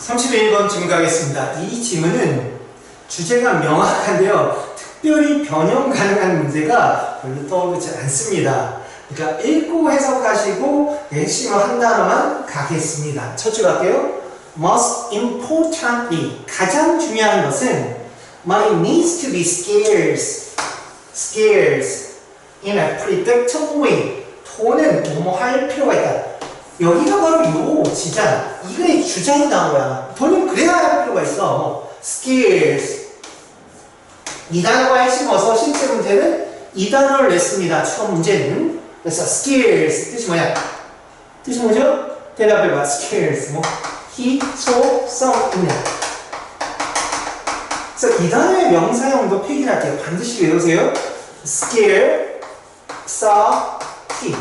31번 질문 가겠습니다. 이 질문은 주제가 명확한데요. 특별히 변형 가능한 문제가 별로 떠오르지 않습니다. 그러니까 읽고 해석하시고 핵심을 한 단어만 가겠습니다. 첫 줄 갈게요. Most importantly, 가장 중요한 것은 money needs to be scarce, scarce in a predictable way. 돈은 뭐뭐 할 필요가 있다. 여기가 바로 요 진짜 이거의 주장이 나온 거야. 돈은 그래야 할 필요가 있어. 뭐, scarce. 이 단어가 핵심어서 실제 문제는 이 단어를 냈습니다. 처음 문제는. 그래서 scarce 뜻이 뭐야? 뜻이 뭐죠? 대답해봐. scarce. 뭐 희소성 있냐? 그래서 이 단어의 명사형도 필기할게요. 반드시 외우세요. scare, scarcity,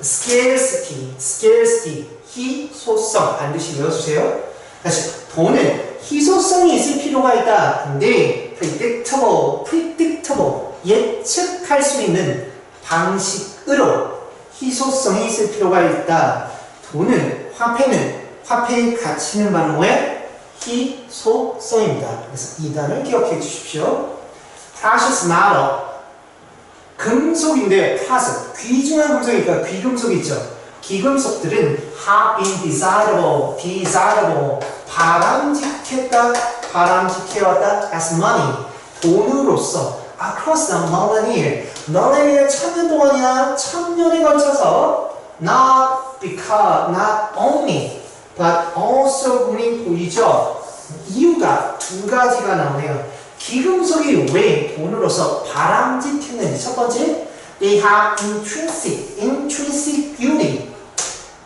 scarcity, scarcity, 희소성 반드시 외워주세요. 다시 돈은 희소성이 있을 필요가 있다. 근데 predictable, predictable 예측할 수 있는 방식으로 희소성이 있을 필요가 있다. 돈은 화폐는 화폐의 가치는 바로 뭐야? 희소성입니다. 그래서 이 단을 기억해 주십시오. precious metal 금속인데 프라스 귀중한 금속이니까 귀금속 있죠. 귀금속들은 have been desirable, desirable 바람직했다, 바람직해왔다 as money 돈으로서 across the millennium millennium 천년 동안이나 천년에 걸쳐서 not because, not only but also 눈이 보이죠. 이유가 두 가지가 나오네요. 기금속이 왜 돈으로서 바람직했는지 첫 번째, they have intrinsic, intrinsic beauty.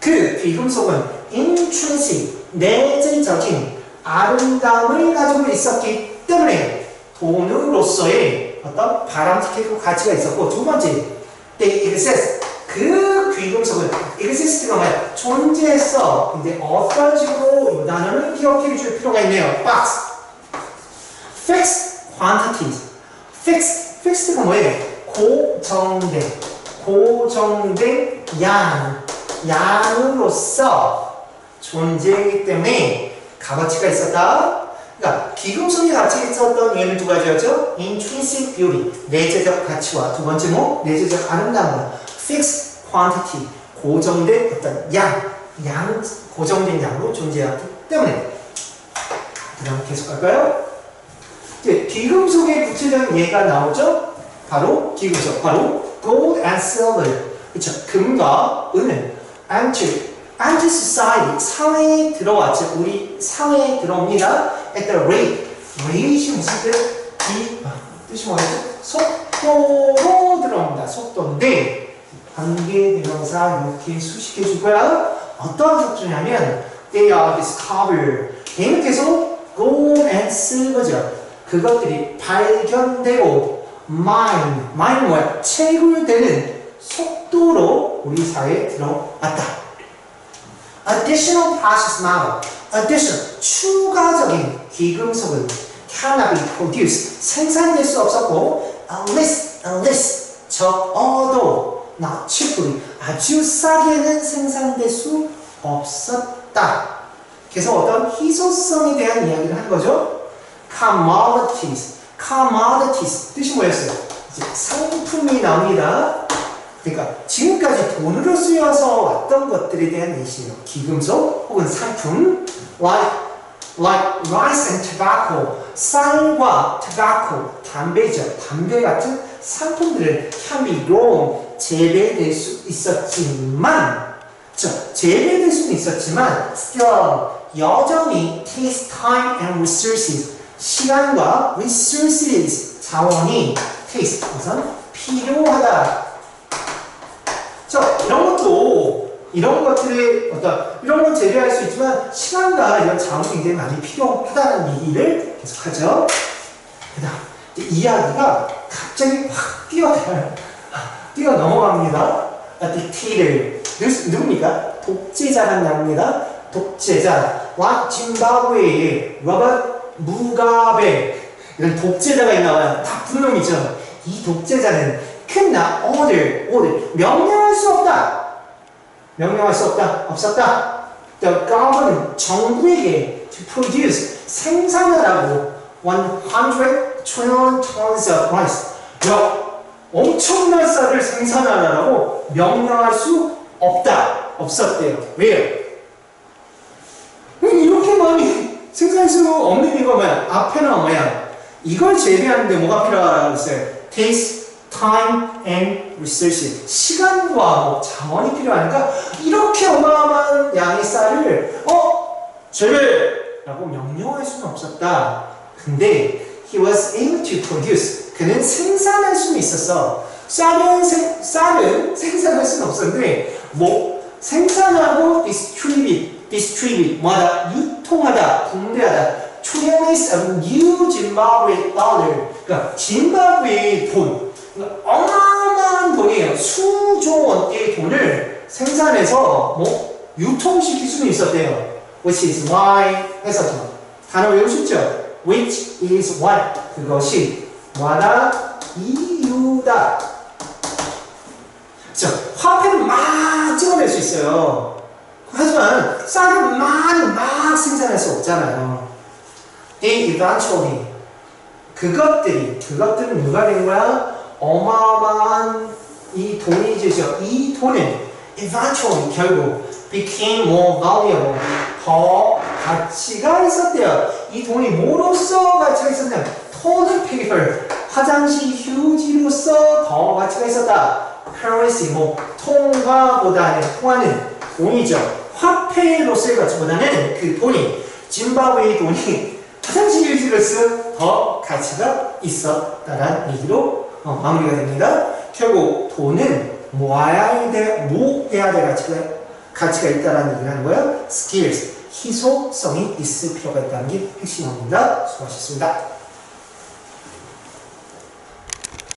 그 귀금속은 intrinsic, 내재적인 아름다움을 가지고 있었기 때문에 돈으로서의 어떤 바람직하고 가치가 있었고 두 번째, they exist. 그 귀금속은 exist가 뭐야? 존재했어. 근데 어떤 식으로 이 단어를 기억해 줄 필요가 있네요. box. Fixed quantities. fixed, fixed가 뭐예요? 고정된, 고정된 양, 양으로서 존재이기 때문에 값어치가 있었다. 그러니까 기금속이 가치 있었던 얘는 두 가지였죠. intrinsic beauty, 내재적 가치와 두 번째 뭐 내재적 아름다움. fixed quantity, 고정된 어떤 양, 양 고정된 양으로 존재하기 때문에. 그 다음 계속 갈까요? 이제 기금속의 구체적인 예가 나오죠. 바로 기금속, 바로 gold and silver. 그렇죠. 금과 은은 enter, enter society 사회에 들어왔죠. 우리 사회에 들어옵니다. at the rate. rate이 무슨 뜻? 이 아, 뜻이 뭐였죠? 속도로 들어옵니다. 속도인데 관계 대명사 이렇게 수식해 줄 거야. 어떠한 속도냐면 they are discovered. 걔는 계속 gold and silver죠. 그것들이 발견되고 mine, 뭐야? 채굴되는 속도로 우리 사회에 들어왔다. Additional precious metal, additional 추가적인 귀금속은 cannot be produced 생산될 수 없었고 unless, unless 적어도 not cheaply 아주 싸게는 생산될 수 없었다. 그래서 어떤 희소성에 대한 이야기를 한 거죠. Commodities, commodities 뜻이 뭐였어요? 이제 상품이 나옵니다. 그러니까 지금까지 돈으로 쓰여서 왔던 것들에 대한 예시예요. 기금속 혹은 상품, like like rice and tobacco, 쌀과 tobacco, 담배죠. 담배 같은 be grown, 재배될 수 있었지만, 저 재배될 수는 있었지만, still 여전히 takes time and resources, 시간과 resources, 자원이 takes, 우선 필요하다. 자, 이런 것도 이런 것들이 어떤 이런 건 재배할 수 있지만 시간과 이런 자원이 굉장히 많이 필요하다는 얘기를 계속하죠. 그다음 이야기가 갑자기 확 뛰어가요. 뛰어 넘어갑니다. dictator 누굽니까? 독재자란 나옵니다. 독재자. 와 짐바브웨의 로버트 무가베 이런 독재자가 있나봐요. 다 분놈이죠. 이 독재자는 큰나 order, 명령할 수 없다. 명령할 수 없다. 없었다. the government 정부에게 to produce 생산하라고 100 trillion tons of rice. 야, 엄청난 쌀을 생산하라고 명령할 수 없다. 없었대요. 왜요? 이렇게 많이 생산할 수 없는 이거 뭐야? 앞에는 뭐야? 이걸 재배하는데 뭐가 필요하다고 했어요? Taste, time, and research. 시간과 뭐 자원이 필요하니까 이렇게 어마어마한 양의 쌀을 어? 재배라고 명령할 수는 없었다. 근데 he was able to produce. 그는 생산할 수는 있었어. 쌀은 생, 쌀은 생산할 수는 없었는데 뭐 생산하고 distribute, distribute 뭐하다 유통하다, 분배하다. of new Zimbabwe dollar. 그러니까 짐바브웨의 돈. 그러니까 어마어마한 돈이에요. 수조 원대의 돈을 생산해서 뭐 유통시킬 수는 있었대요. Which is why 해서죠. 단어 외우셨죠? Which is what 그것이 뭐하다 이유다. 자, 화폐는 막 찍어낼 수 있어요. 쌀을 많이 막 생산할 수 없잖아요. They eventually 그것들이 그것들은 누가 된 거야? 어마어마한 이 돈이 되죠. 이 돈은 eventually 결국 became more valuable 더 가치가 있었대요. 이 돈이 뭐로서 가치가 있었냐? toilet paper 화장실 휴지로서 더 가치가 있었다. currency 뭐 통화보다는 통화는 돈이죠. 화폐로서의 가치보다는 그 돈이 짐바브웨의 돈이 화장실 휴지로서 더 가치가 있었다라는 얘기로 어, 마무리가 됩니다. 결국 돈은 모아야 돼, 모해야 될 가치가 가치가 있다라는 얘기를 하는 거예요. skills 희소성이 있을 필요가 있다는 게 핵심입니다. 수고하셨습니다.